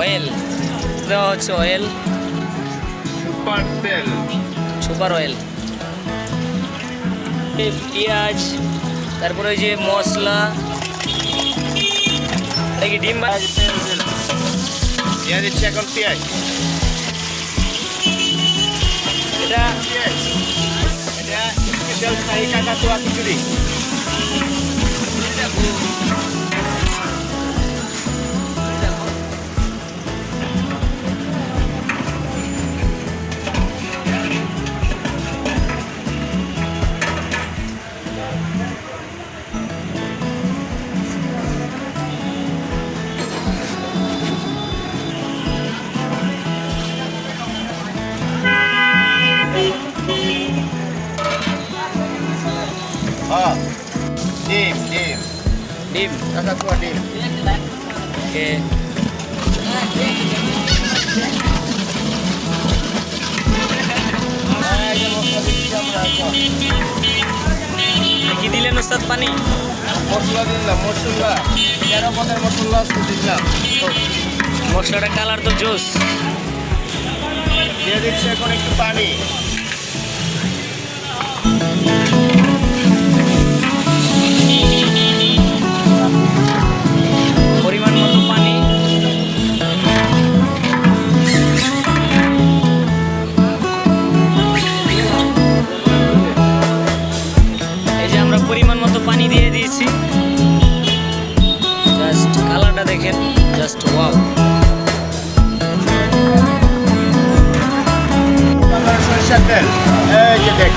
Oil দেওয়া হচ্ছে oil super তেল সুপার অয়েল পেঁয়াজ তারপরে ওই যে মশলা এটা কি ডিম দিয়ে দিচ্ছি এখন পেঁয়াজ এটা এটা স্পেশাল শাহি কাকাতুয়া খিচুড়ি ডিম ডিম। ডিম কাকাতুয়া ডিম। ওকে। কি দিলেন ওস্তাদ পানি? মশলা দিলাম মশলা। তেরো পদের মশলা দিলাম। মশলাটা কালার তো জোস। দিয়ে দিচ্ছি এখন একটু পানি।